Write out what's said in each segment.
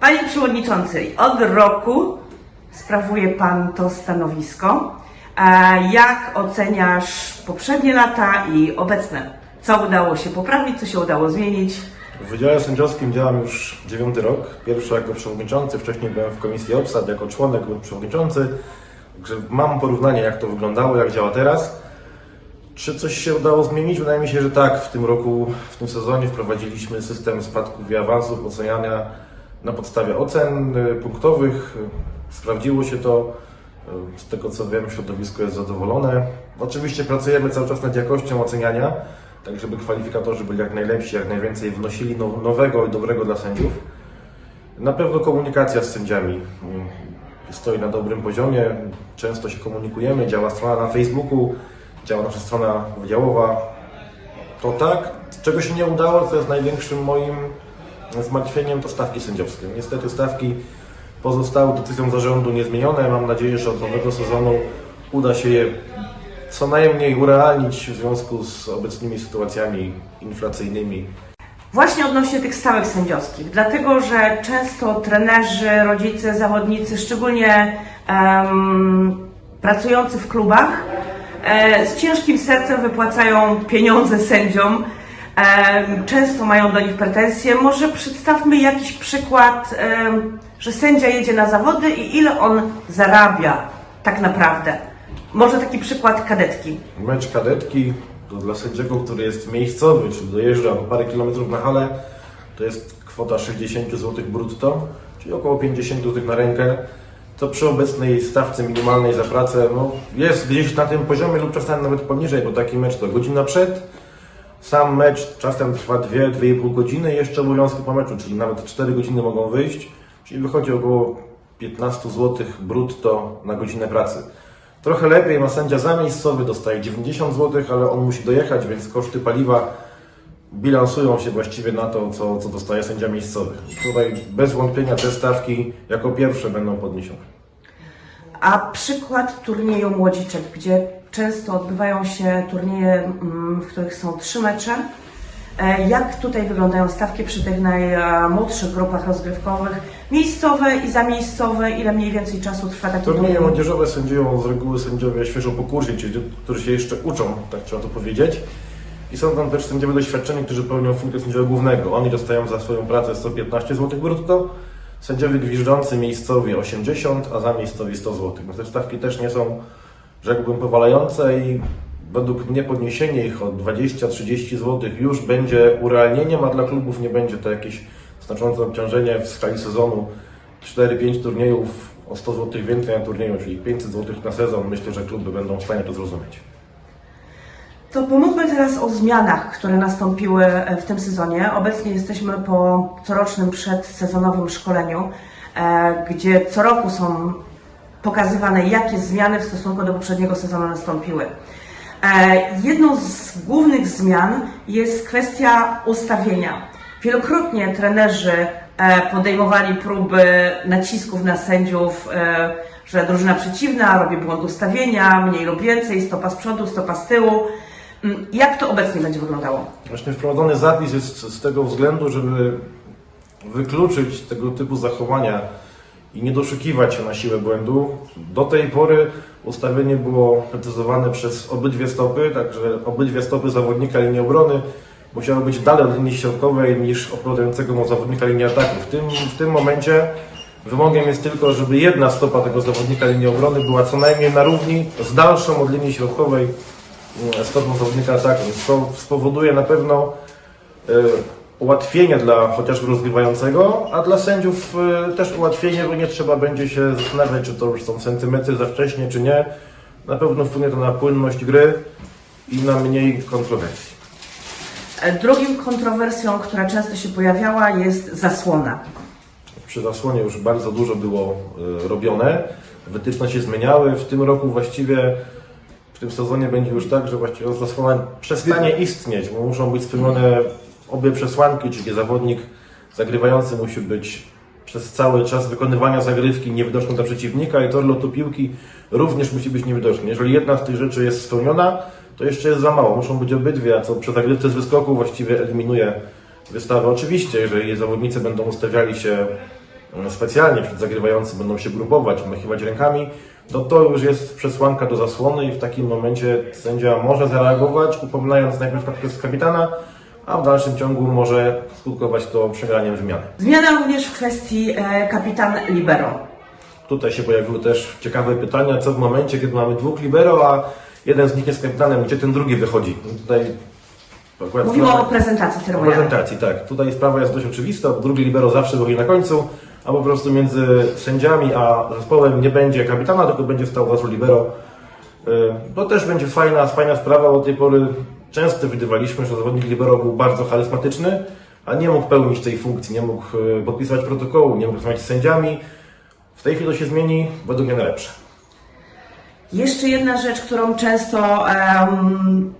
Panie Przewodniczący, od roku sprawuje Pan to stanowisko. E, Jak oceniasz poprzednie lata i obecne? Co udało się poprawić, co się udało zmienić? W Wydziale Sędziowskim działam już dziewiąty rok. Pierwszy jako przewodniczący, wcześniej byłem w Komisji Obsad jako członek lub przewodniczący. Także mam porównanie, jak to wyglądało, jak działa teraz. Czy coś się udało zmienić? Wydaje mi się, że tak. W tym roku, w tym sezonie wprowadziliśmy system spadków i awansów, oceniania na podstawie ocen y, punktowych. Y, Sprawdziło się to. Y, Z tego co wiem, środowisko jest zadowolone. Oczywiście pracujemy cały czas nad jakością oceniania, tak żeby kwalifikatorzy byli jak najlepsi, jak najwięcej wnosili now- nowego i dobrego dla sędziów. Na pewno komunikacja z sędziami stoi na dobrym poziomie. Często się komunikujemy, działa strona na Facebooku, działa nasza strona wydziałowa. To tak. Czego się nie udało, to jest największym moim zmartwieniem, to stawki sędziowskie. Niestety stawki pozostały decyzją zarządu niezmienione. Mam nadzieję, że od nowego sezonu uda się je co najmniej urealnić w związku z obecnymi sytuacjami inflacyjnymi Właśnie odnośnie tych stałych sędziowskich, dlatego że często trenerzy, rodzice, zawodnicy, szczególnie em, pracujący w klubach, e, z ciężkim sercem wypłacają pieniądze sędziom. Często mają do nich pretensje. Może przedstawmy jakiś przykład, że sędzia jedzie na zawody i ile on zarabia tak naprawdę. Może taki przykład kadetki. Mecz kadetki to dla sędziego, który jest miejscowy, czyli dojeżdża parę kilometrów na halę, to jest kwota 60 zł brutto, czyli około 50 zł na rękę. To przy obecnej stawce minimalnej za pracę no, jest gdzieś na tym poziomie lub czasem nawet poniżej, bo taki mecz to godzina przed. Sam mecz czasem trwa 2-2,5 godziny, jeszcze obowiązki po meczu, czyli nawet 4 godziny mogą wyjść, czyli wychodzi około 15 zł brutto na godzinę pracy. Trochę lepiej ma sędzia zamiejscowy, dostaje 90 zł, ale on musi dojechać, więc koszty paliwa bilansują się właściwie na to, co, co dostaje sędzia miejscowy. Tutaj bez wątpienia te stawki jako pierwsze będą podniesione. A przykład turnieju młodziczek, gdzie często odbywają się turnieje, mm, w których są trzy mecze. E, Jak tutaj wyglądają stawki przy tych najmłodszych grupach rozgrywkowych? Miejscowe i zamiejscowe, ile mniej więcej czasu trwa taki Turnieje turniej? młodzieżowe sędziują z reguły sędziowie świeżo po kursie, czyli którzy się jeszcze uczą, tak trzeba to powiedzieć. I są tam też sędziowie doświadczeni, którzy pełnią funkcję sędziego głównego. Oni dostają za swoją pracę 115 zł brutto, sędziowie gwiżdżący miejscowi 80, a zamiejscowi 100 zł. No te stawki też nie są, rzekłbym, powalające i według mnie podniesienie ich o 20-30 zł już będzie urealnieniem, a dla klubów nie będzie to jakieś znaczące obciążenie w skali sezonu 4-5 turniejów o 100 zł więcej na turnieju, czyli 500 zł na sezon. Myślę, że kluby będą w stanie to zrozumieć. To pomówmy teraz o zmianach, które nastąpiły e, w tym sezonie. Obecnie jesteśmy po corocznym przedsezonowym szkoleniu, e, gdzie co roku są pokazywane, jakie zmiany w stosunku do poprzedniego sezonu nastąpiły. E, Jedną z głównych zmian jest kwestia ustawienia. Wielokrotnie trenerzy podejmowali próby nacisków na sędziów, że drużyna przeciwna robi błąd ustawienia, mniej lub więcej, stopa z przodu, stopa z tyłu. Mm, Jak to obecnie będzie wyglądało? Właśnie wprowadzony zapis jest z tego względu, żeby wykluczyć tego typu zachowania i nie doszukiwać się na siłę błędu. Do tej pory ustawienie było precyzowane przez obydwie stopy, także obydwie stopy zawodnika linii obrony musiały być dalej od linii środkowej niż odpowiadającego zawodnika linii ataku. W tym, w tym momencie wymogiem jest tylko, żeby jedna stopa tego zawodnika linii obrony była co najmniej na równi z dalszą od linii środkowej stopą zawodnika ataku. Więc to spowoduje na pewno e, ułatwienie dla chociażby rozgrywającego, a dla sędziów e, też ułatwienie, bo nie trzeba będzie się zastanawiać, czy to już są centymetry za wcześnie, czy nie. Na pewno wpłynie to na płynność gry i na mniej kontrowersji. E, Drugim kontrowersją, która często się pojawiała, jest zasłona. Przy zasłonie już bardzo dużo było e, robione. Wytyczne się zmieniały. W tym roku właściwie w tym sezonie będzie już tak, że właściwie zasłona przestanie istnieć, bo muszą być spełnione obie przesłanki, czyli zawodnik zagrywający musi być przez cały czas wykonywania zagrywki niewidoczny dla przeciwnika i tor lotu piłki również musi być niewidoczny. Jeżeli jedna z tych rzeczy jest spełniona, to jeszcze jest za mało. Muszą być obydwie, co przy zagrywce z wyskoku właściwie eliminuje wystawę. Oczywiście, jeżeli zawodnicy będą ustawiali się e, specjalnie przed zagrywającym będą się grupować, machiwać rękami, to to już jest przesłanka do zasłony i w takim momencie sędzia może zareagować, upominając najpierw kap- kapitana, a w dalszym ciągu może skutkować to przegraniem wymiany. Zmiana również w kwestii e, kapitan Libero. Tutaj się pojawiły też ciekawe pytania, co w momencie, kiedy mamy dwóch libero, a jeden z nich jest kapitanem, gdzie ten drugi wychodzi. Tutaj akurat Mówimy sprawa- o prezentacji o prezentacji, tak. Tutaj sprawa jest dość oczywista, drugi libero zawsze wychodzi na końcu, a po prostu między sędziami a zespołem nie będzie kapitana, tylko będzie stał was libero. Y, To też będzie fajna, fajna sprawa, bo do tej pory często widywaliśmy, że zawodnik libero był bardzo charyzmatyczny, a nie mógł pełnić tej funkcji, nie mógł y, podpisywać protokołu, nie mógł rozmawiać z sędziami. W tej chwili to się zmieni, według mnie na lepsze. Jeszcze jedna rzecz, którą często em,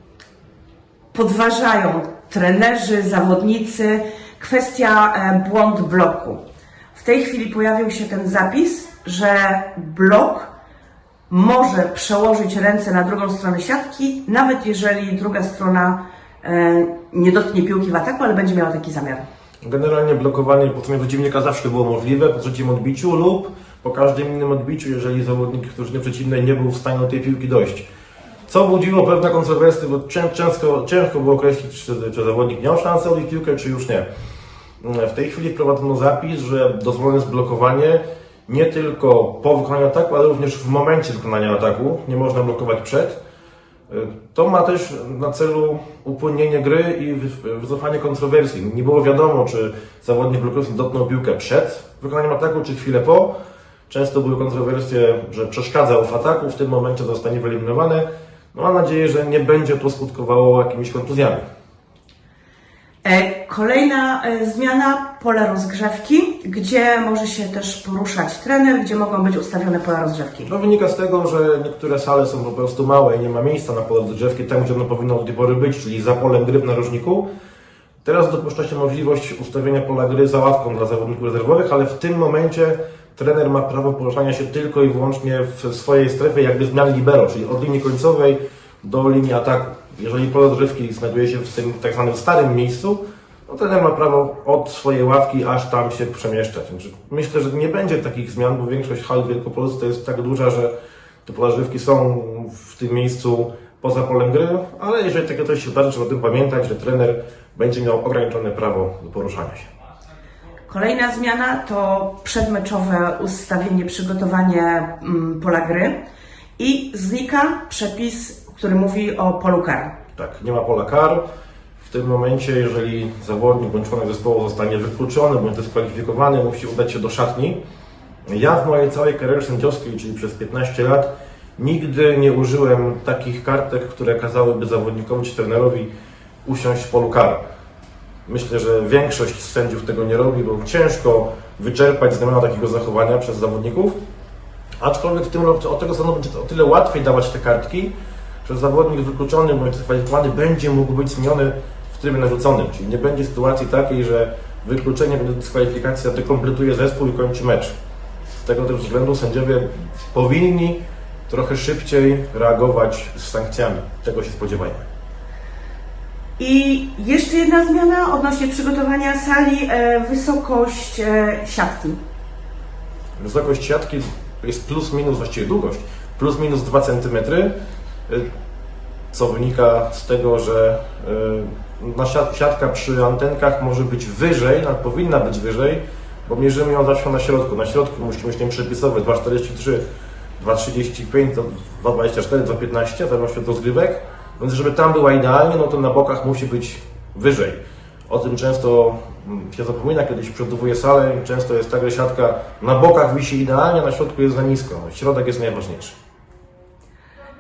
podważają trenerzy, zawodnicy, kwestia e, błąd bloku. W tej chwili pojawił się ten zapis, że blok może przełożyć ręce na drugą stronę siatki, nawet jeżeli druga strona e, nie dotknie piłki w ataku, ale będzie miała taki zamiar. Generalnie blokowanie po stronie przeciwnika zawsze było możliwe po trzecim odbiciu lub po każdym innym odbiciu, jeżeli zawodnik drużyny przeciwnej nie był w stanie do tej piłki dojść. Co budziło pewne kontrowersje, bo cię- ciężko, ciężko było określić, czy, czy zawodnik miał szansę odbić piłkę, czy już nie. W tej chwili wprowadzono zapis, że dozwolone jest blokowanie nie tylko po wykonaniu ataku, ale również w momencie wykonania ataku. Nie można blokować przed. To ma też na celu upłynnienie gry i wy- wycofanie kontrowersji. Nie było wiadomo, czy zawodnik blokujący dotknął piłkę przed wykonaniem ataku, czy chwilę po. Często były kontrowersje, że przeszkadzał w ataku, w tym momencie zostanie wyeliminowany. No, mam nadzieję, że nie będzie to skutkowało jakimiś kontuzjami. E, Kolejna e, zmiana, pole rozgrzewki, gdzie może się też poruszać trener, gdzie mogą być ustawione pola rozgrzewki. To wynika z tego, że niektóre sale są po prostu małe i nie ma miejsca na pole rozgrzewki tam, gdzie ono powinno do tej pory być, czyli za polem gry w narożniku. Teraz dopuszcza się możliwość ustawienia pola gry za ławką dla zawodników rezerwowych, ale w tym momencie trener ma prawo poruszania się tylko i wyłącznie w swojej strefie jakby zmian libero, czyli od linii końcowej do linii ataku. Jeżeli pole rozgrzewki znajduje się w tym tak zwanym starym miejscu, no trener ma prawo od swojej ławki aż tam się przemieszczać. Znaczy, myślę, że nie będzie takich zmian, bo większość hal w Wielkopolsce jest tak duża, że te pola rozgrzewki są w tym miejscu poza polem gry, ale jeżeli takie coś się zdarzy, trzeba o tym pamiętać, że trener będzie miał ograniczone prawo do poruszania się. Kolejna zmiana to przedmeczowe ustawienie, przygotowanie mm, pola gry i znika przepis, który mówi o polu karnym. Tak, nie ma pola kar. W tym momencie, jeżeli zawodnik bądź członek zespołu zostanie wykluczony bądź dyskwalifikowany, musi udać się do szatni. Ja w mojej całej karierze sędziowskiej, czyli przez 15 lat, nigdy nie użyłem takich kartek, które kazałyby zawodnikowi czy trenerowi usiąść w polu kar. Myślę, że większość sędziów tego nie robi, bo ciężko wyczerpać znamiona takiego zachowania przez zawodników. Aczkolwiek w tym roku od tego strony będzie o tyle łatwiej dawać te kartki, że zawodnik wykluczony bądź dyskwalifikowany będzie mógł być zmieniony w trybie narzuconym. Czyli nie będzie sytuacji takiej, że wykluczenie bądź dyskwalifikacja dekompletuje zespół i kończy mecz. Z tego też względu sędziowie powinni trochę szybciej reagować z sankcjami. Tego się spodziewajmy. I jeszcze jedna zmiana odnośnie przygotowania sali, e, wysokość e, siatki. Wysokość siatki jest plus minus, właściwie długość, plus minus 2 cm, co wynika z tego, że y, siatka przy antenkach może być wyżej, nawet powinna być wyżej, bo mierzymy ją zawsze na środku. Na środku musimy mieć ten przepisowy 2,43, 2,35, to 2,24, 2,15, w zależności od rozgrywek. Więc żeby tam była idealnie, no to na bokach musi być wyżej. O tym często mm, się zapomina, kiedy się przebudowuje salę. Często jest tak, że siatka na bokach wisi idealnie, na środku jest za nisko. Środek jest najważniejszy.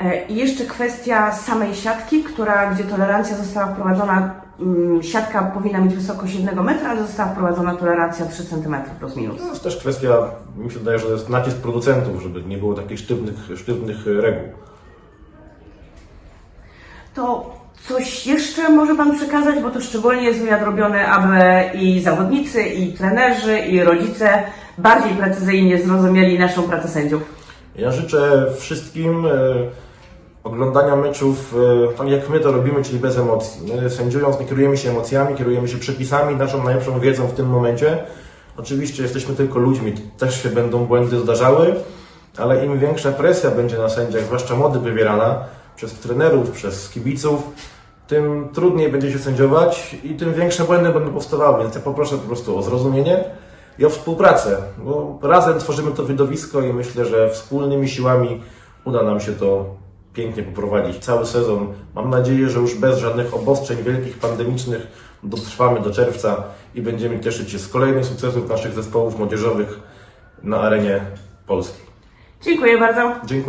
E, I jeszcze kwestia samej siatki, która, gdzie tolerancja została wprowadzona, mm, siatka powinna mieć wysokość 1 metra, ale została wprowadzona tolerancja 3 cm plus minus. To jest też kwestia, mi się wydaje, że to jest nacisk producentów, żeby nie było takich sztywnych, sztywnych reguł. To coś jeszcze może Pan przekazać, bo to szczególnie jest wywiad robiony, aby i zawodnicy, i trenerzy, i rodzice bardziej precyzyjnie zrozumieli naszą pracę sędziów. Ja życzę wszystkim e, oglądania meczów e, tak jak my to robimy, czyli bez emocji. My sędziując nie kierujemy się emocjami, kierujemy się przepisami, naszą najlepszą wiedzą w tym momencie. Oczywiście jesteśmy tylko ludźmi, też się będą błędy zdarzały, ale im większa presja będzie na sędziach, zwłaszcza młody wywierana przez trenerów, przez kibiców, tym trudniej będzie się sędziować i tym większe błędy będą powstawały. Więc ja poproszę po prostu o zrozumienie i o współpracę, bo razem tworzymy to widowisko i myślę, że wspólnymi siłami uda nam się to pięknie poprowadzić cały sezon. Mam nadzieję, że już bez żadnych obostrzeń wielkich, pandemicznych dotrwamy do czerwca i będziemy cieszyć się z kolejnych sukcesów naszych zespołów młodzieżowych na arenie polskiej. Dziękuję bardzo. Dziękuję.